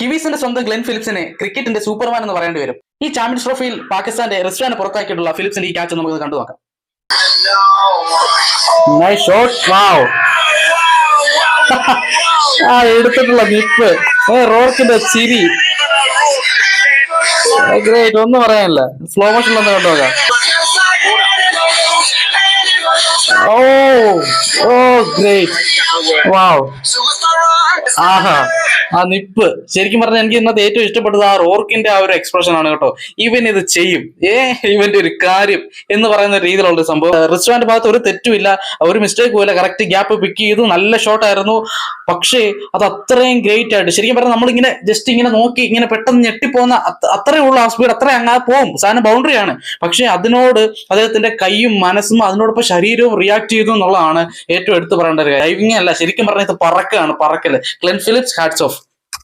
കിവീസിന്റെ സ്വന്തം ഗ്ലെൻ ഫിലിപ്സിനെ ക്രിക്കറ്റിന്റെ സൂപ്പർമാൻ എന്ന് പറയേണ്ടി വരും. ഈ ചാമ്പ്യൻസ് ട്രോഫിയിൽ പാകിസ്ഥാന്റെ റിസ്വാനെ പുറത്താക്കിയിട്ടുള്ള ഫിലിപ്സിന്റെ ഈ ക്യാച്ച് നമുക്ക് കണ്ടു നോക്കാം. നൈസ് ഷോട്ട് വാവ് ആ എടുത്തിട്ടുള്ള നിപ്പ് ഏ റോക്കിന്റെ ചിരി. ഗ്രേറ്റ് ഒന്നും പറയാനില്ല. സ്ലോ മോഷൻ ഒന്ന് കണ്ടു നോക്കാം. ഓ ഓ ഗ്രേറ്റ് വാവ്. ആഹാ. ആ നിപ്പ്. ശരിക്കും പറഞ്ഞാൽ എനിക്ക് ഇന്നത്തെ ഏറ്റവും ഇഷ്ടപ്പെട്ടത് ആ റോർക്കിന്റെ ആ ഒരു എക്സ്പ്രഷൻ ആണ് കേട്ടോ. ഇവൻ ഇത് ചെയ്യും. ഏ ഇവന്റെ ഒരു കാര്യം എന്ന് പറയുന്ന രീതിയിലുള്ള ഒരു സംഭവം റിസ്റ്റോറന്റ് ഭാഗത്ത് ഒരു തെറ്റുമില്ല ഒരു മിസ്റ്റേക്ക് ഇല്ല കറക്റ്റ് ഗ്യാപ്പ് പിക്ക് ചെയ്തു. നല്ല ഷോട്ട് ആയിരുന്നു. പക്ഷേ അത് അത്രയും ഗ്രേറ്റ് ആയിട്ട് ശരിക്കും പറഞ്ഞാൽ നമ്മളിങ്ങനെ ജസ്റ്റ് ഇങ്ങനെ നോക്കി ഇങ്ങനെ പെട്ടെന്ന് ഞെട്ടിപ്പോകുന്ന അത്ര- അത്രയേ ഉള്ളൂ ആ സ്പീഡ് അത്ര അങ്ങനെ പോകും സാധനം ബൗണ്ടറിയാണ് പക്ഷേ അതിനോട് അദ്ദേഹത്തിന്റെ കൈയും മനസ്സും അതിനോടൊപ്പം ശരീരവും റിയാക്ട് ചെയ്തു എന്നുള്ളതാണ് ഏറ്റവും എടുത്തു പറയേണ്ട ഒരു കാര്യം. ഡൈവിംഗ് അല്ല ശരിക്കും പറഞ്ഞാൽ ഇത് പറക്കാണ് പറക്കൽ. Glenn Phillips hats of